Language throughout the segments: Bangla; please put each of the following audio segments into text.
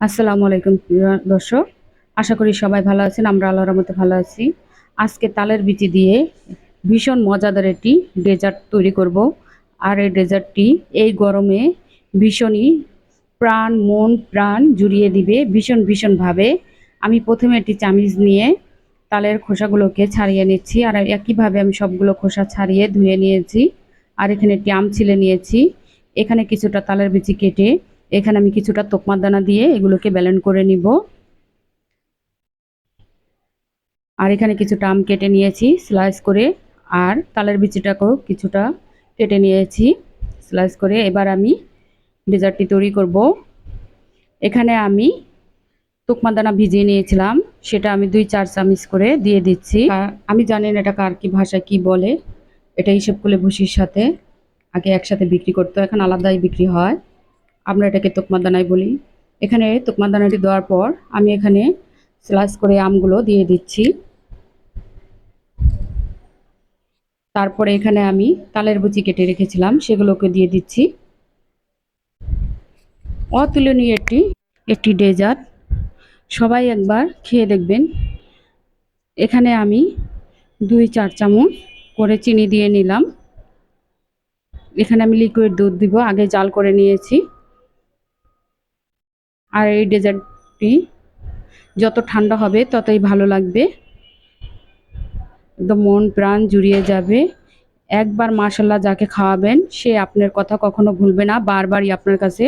আসসালামু আলাইকুম, প্রিয় দর্শক। আশা করি সবাই ভালো আছেন, আমরা আল্লাহর রহমতে ভালো আছি। আজকে তালের বিচি দিয়ে ভীষণ মজাদার একটি ডেজার্ট তৈরি করব। আর এই ডেজার্টটি এই গরমে ভীষণই প্রাণ, মন, প্রাণ জুড়িয়ে দিবে ভীষণ ভীষণভাবে আমি প্রথমে একটি চামিচ নিয়ে তালের খোসাগুলোকে ছাড়িয়ে নিচ্ছি, আর একইভাবে আমি সবগুলো খোসা ছাড়িয়ে ধুয়ে নিয়েছি। আর এখানে একটি আম ছিলে নিয়েছি। এখানে কিছুটা তালের বিচি কেটে এখানে আমি কিছুটা তোকমার দানা দিয়ে এগুলোকে ব্যালেন্ড করে নিব। আর এখানে কিছুটা আম কেটে নিয়েছি স্লাইস করে, আর তালের বিচিটাকেও কিছুটা কেটে নিয়েছি স্লাইস করে। এবার আমি ডেজার্টটি তৈরি করব। এখানে আমি তোকমা দানা ভিজিয়ে নিয়েছিলাম, সেটা আমি দুই চার চামচ করে দিয়ে দিচ্ছি। আমি জানি না এটা কার কি ভাষায় কি বলে, এটা হিসেব করলে ভুসির সাথে, আগে একসাথে বিক্রি করতো, এখন আলাদাই বিক্রি হয়। আমরা এটাকে তোকমা দানাই বলি। এখানে তোকমা দানাটি দেওয়ার পর আমি এখানে স্লাইস করে আমগুলো দিয়ে দিচ্ছি। তারপরে এখানে আমি তালের বুচি কেটে রেখেছিলাম, সেগুলোকে দিয়ে দিচ্ছি। অতুলনীয় একটি একটি ডেজার্ট। সবাই একবার খেয়ে দেখবেন। এখানে আমি দুই চার চামচ করে চিনি দিয়ে নিলাম। এখানে আমি লিকুইড দুধ দিব, আগে জাল করে নিয়েছি। আর এই ডেজার্টটি যত ঠান্ডা হবে ততই ভালো লাগবে। একদম মন প্রাণ জুড়িয়ে যাবে। একবার মাসাল্লাহ যাকে খাওয়াবেন, সে আপনার কথা কখনো ভুলবে না। বারবারই আপনার কাছে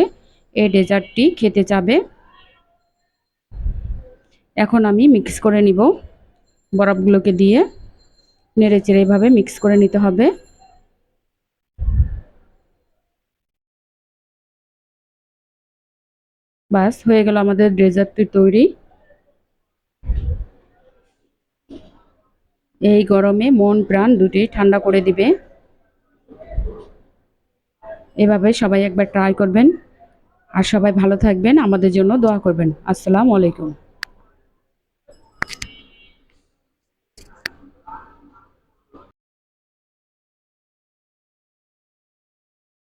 এই ডেজার্টটি খেতে চাবে। এখন আমি মিক্স করে নিব বরফগুলোকে দিয়ে। নেড়ে চেড়ে এভাবে মিক্স করে নিতে হবে। বাস, হয়ে গেল আমাদের ডেজার্টটি তৈরি। এই গরমে মন প্রাণ দুটি ঠান্ডা করে দিবে। এভাবে সবাই একবার ট্রাই করবেন। আর সবাই ভালো থাকবেন। আমাদের জন্য দোয়া করবেন। আসসালামু আলাইকুম।